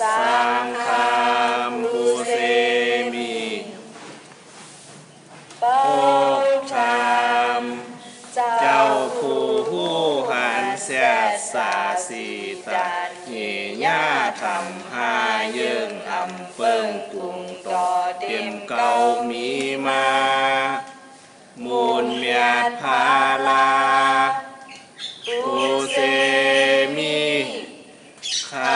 สังฆามุเสมิโกชามเจ้าผู้ผู้หันเสียสาสีตัดเหย่าทำหาเยิงทำเปิ้งกุงต่อเต็มเก่ามีมามูลเมียพาลาปูเสมีขา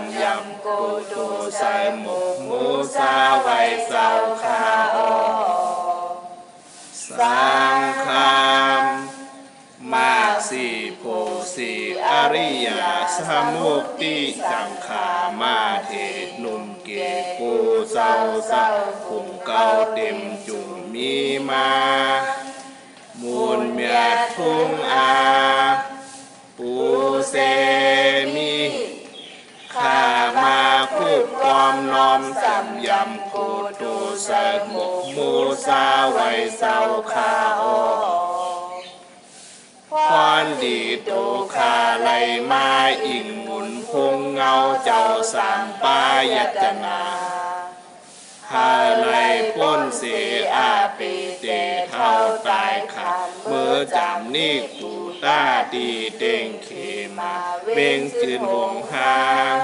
มสำยำกูตูใส่หมกหมูสาไว้เศร้าข้าออสังคามมาสีโพสีอริยาสมุกติสังขามาเทนุ่มเกกูเศร้าเศร้าคุมเก่าเต็มจุงมีมา มูลเมียทุ่งอา ข้ามาคุกกอมน้อมสำยำกูตูส่หมกหมูสาไว้เศร้าข้าออกพรดีโตคาไหลมาอิงหมุนพงเงาเจ้าสามปายจนาหาไลพ้นเสียอาปีเตเท่าตายขาดเมื่อจำนี่กูตาตีเต่งเขมา เบ่งจืนหงหาง